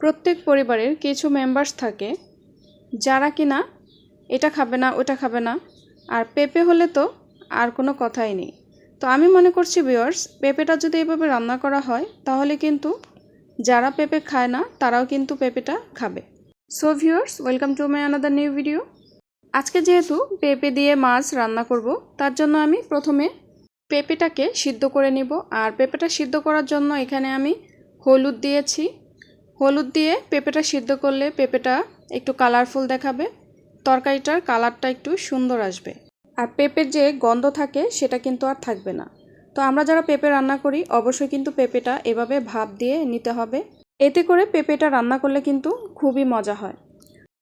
প্রত্যেক পরিবারের কিছু মেম্বার্স থাকে, যারা কিনা এটা খাবে না, ওটা খাবে না, আর পেঁপে হলে তো আর কোনো কথাই নেই। তো আমি মনে করছি ভিওয়ার্স পেঁপেটা যদি এভাবে রান্না করা হয়, তাহলে কিন্তু যারা পেঁপে খায় না, তারাও কিন্তু পেঁপেটা খাবে। So viewers welcome to my another new video আজকে যেহেতু পেঁপে দিয়ে মাছ রান্না করব, তার জন্য আমি প্রথমে পেঁপেটাকে সিদ্ধ করে নিব। আর পেঁপেটা সিদ্ধ করার জন্য এখানে আমি হলুদ দিয়েছি হলুদ দিয়ে পেঁপেটা সিদ্ধ করলে পেঁপেটা একটু কালারফুল দেখাবে। তরকারিটার কালারটা একটু সুন্দর আসবে। আর পেঁপের যে গন্ধ থাকে, সেটা কিন্তু আর থাকবে না। তো আমরা যারা পেঁপে রান্না করি, অবশ্যই কিন্তু পেঁপেটা এভাবে ভাপ দিয়ে নিতে হবে। এতে করে পেঁপেটা রান্না করলে কিন্তু খুবই মজা হয়।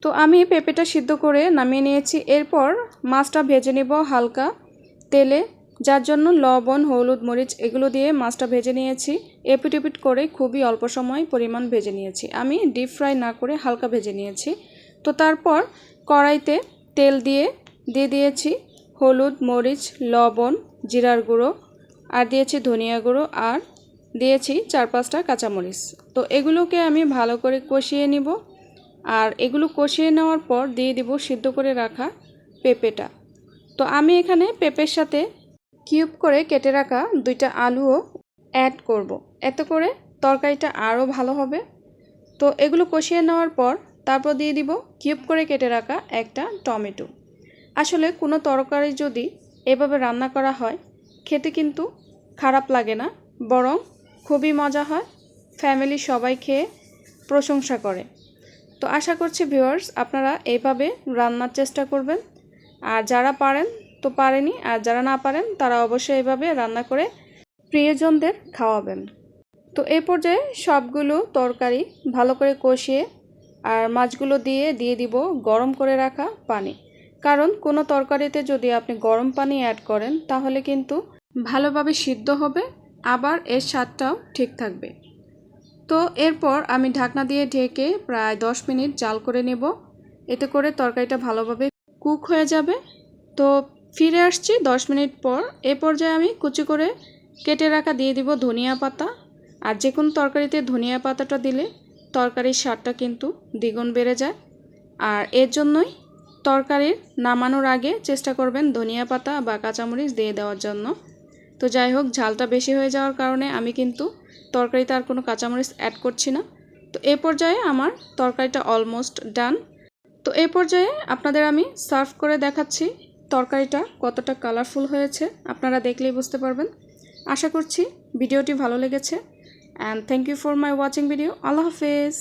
তো আমি পেঁপেটা সিদ্ধ করে নামিয়ে নিয়েছি। এরপর মাছটা ভেজে নেব হালকা তেলে। যার জন্য লবণ, হলুদ, মরিচ এগুলো দিয়ে মাছটা ভেজে নিয়েছি। এপিট এপিট করে খুবই অল্প সময় পরিমাণ ভেজে নিয়েছি। আমি ডিপ ফ্রাই না করে হালকা ভেজে নিয়েছি। তো তারপর কড়াইতে তেল দিয়ে দিয়ে দিয়েছি হলুদ, মরিচ, লবণ, জিরার গুঁড়ো, আর দিয়েছি ধনিয়া গুঁড়ো, আর দিয়েছি চার পাঁচটা কাঁচামরিচ। তো এগুলোকে আমি ভালো করে কষিয়ে নিব। আর এগুলো কষিয়ে নেওয়ার পর দিয়ে দিব সিদ্ধ করে রাখা পেঁপেটা। তো আমি এখানে পেঁপের সাথে কিউব করে কেটে রাখা দুইটা আলুও অ্যাড করব। এতে করে তরকারিটা আরও ভালো হবে। তো এগুলো কষিয়ে নেওয়ার পর তারপর দিয়ে দিব কিউব করে কেটে রাখা একটা টমেটো। আসলে কোনো তরকারি যদি এভাবে রান্না করা হয়, খেতে কিন্তু খারাপ লাগে না, বরং খুবই মজা হয় ফ্যামিলি সবাই খেয়ে প্রশংসা করে। তো আশা করছি ভিউয়ার্স আপনারা এইভাবে রান্নার চেষ্টা করবেন। আর যারা পারেন তো পারেনি। আর যারা না পারেন, তারা অবশ্যই এভাবে রান্না করে প্রিয়জনদের খাওয়াবেন। তো এই পর্যায়ে সবগুলো তরকারি ভালো করে কষিয়ে আর মাছগুলো দিয়ে দিয়ে দিব গরম করে রাখা পানি। কারণ কোনো তরকারিতে যদি আপনি গরম পানি অ্যাড করেন, তাহলে কিন্তু ভালোভাবে সিদ্ধ হবে, আবার এর স্বাদটাও ঠিক থাকবে। তো এরপর আমি ঢাকনা দিয়ে ঢেকে প্রায় দশ মিনিট জাল করে নেব। এতে করে তরকারিটা ভালোভাবে কুক হয়ে যাবে। তো ফিরে আসছি দশ মিনিট পর। এ পর্যায়ে আমি কুচি করে কেটে রাখা দিয়ে দিব ধনিয়া পাতা। আর যে কোনো তরকারিতে ধনিয়া পাতাটা দিলে তরকারির স্বাদটা কিন্তু দ্বিগুণ বেড়ে যায়। আর এর জন্যই তরকারির নামানোর আগে চেষ্টা করবেন ধনিয়া পাতা বা কাঁচামরিচ দিয়ে দেওয়ার জন্য। তো যাই হোক, ঝালটা বেশি হয়ে যাওয়ার কারণে আমি কিন্তু তরকারিতে আর কোনো কাঁচামরিচ অ্যাড করছি না। তো এ পর্যায়ে আমার তরকারিটা অলমোস্ট ডান তো এ পর্যায়ে আপনাদের আমি সার্ভ করে দেখাচ্ছি তরকারিটা কতটা কালারফুল হয়েছে আপনারা দেখলেই বুঝতে পারবেন। আশা করছি ভিডিওটি ভালো লেগেছে। And thank you for my watching video আল্লাহ হাফেজ।